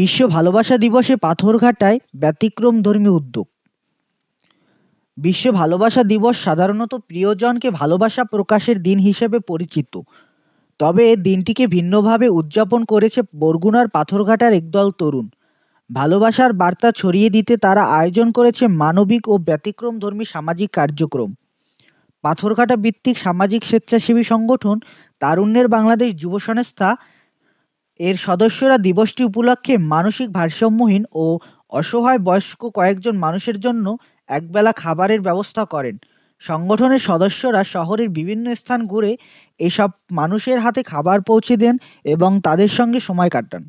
বিশ্ব ভালোবাসা দিবসে পাথরঘাটায় ব্যতিক্রমধর্মী উদ্যোগ। বিশ্ব ভালোবাসা দিবস সাধারণত প্রিয়জনকে ভালোবাসা প্রকাশের দিন হিসেবে পরিচিত। তবে দিনটিকে ভিন্নভাবে উদযাপন করেছে বরগুনার পাথরঘাটার একদল তরুণ। ভালোবাসার বার্তা ছড়িয়ে দিতে তারা আয়োজন করেছে মানবিক ও ব্যতিক্রমধর্মী সামাজিক কার্যক্রম। পাথরঘাটা ভিত্তিক সামাজিক স্বেচ্ছাসেবী সংগঠন তারুণ্যের বাংলাদেশ যুব সংস্থা এর সদস্যরা দিবসটি উপলক্ষে মানসিক ভারসাম্যহীন ও অসহায় বয়স্ক কয়েকজন মানুষের জন্য একবেলা খাবারের ব্যবস্থা করেন। সংগঠনের সদস্যরা শহরের বিভিন্ন স্থান ঘুরে এসব মানুষের হাতে খাবার পৌঁছে দেন এবং তাদের সঙ্গে সময় কাটান।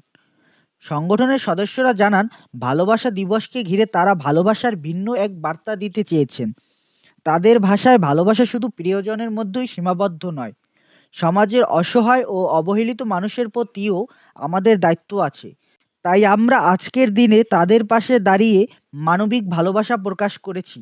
সংগঠনের সদস্যরা জানান, ভালোবাসা দিবসকে ঘিরে তারা ভালোবাসার ভিন্ন এক বার্তা দিতে চেয়েছেন। তাদের ভাষায় ভালোবাসা শুধু প্রিয়জনের মধ্যেই সীমাবদ্ধ নয়। সমাজের অসহায় ও অবহেলিত মানুষের প্রতিও আমাদের দায়িত্ব আছে। তাই আমরা আজকের দিনে তাদের পাশে দাঁড়িয়ে মানবিক ভালোবাসা প্রকাশ করেছি।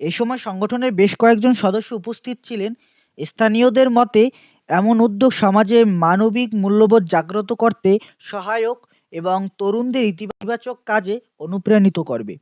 এ সময় সংগঠনের বেশ কয়েকজন সদস্য উপস্থিত ছিলেন। স্থানীয়দের মতে, এমন উদ্যোগ সমাজে মানবিক মূল্যবোধ জাগ্রত করতে সহায়ক এবং তরুণদের ইতিবাচক কাজে অনুপ্রাণিত করবে।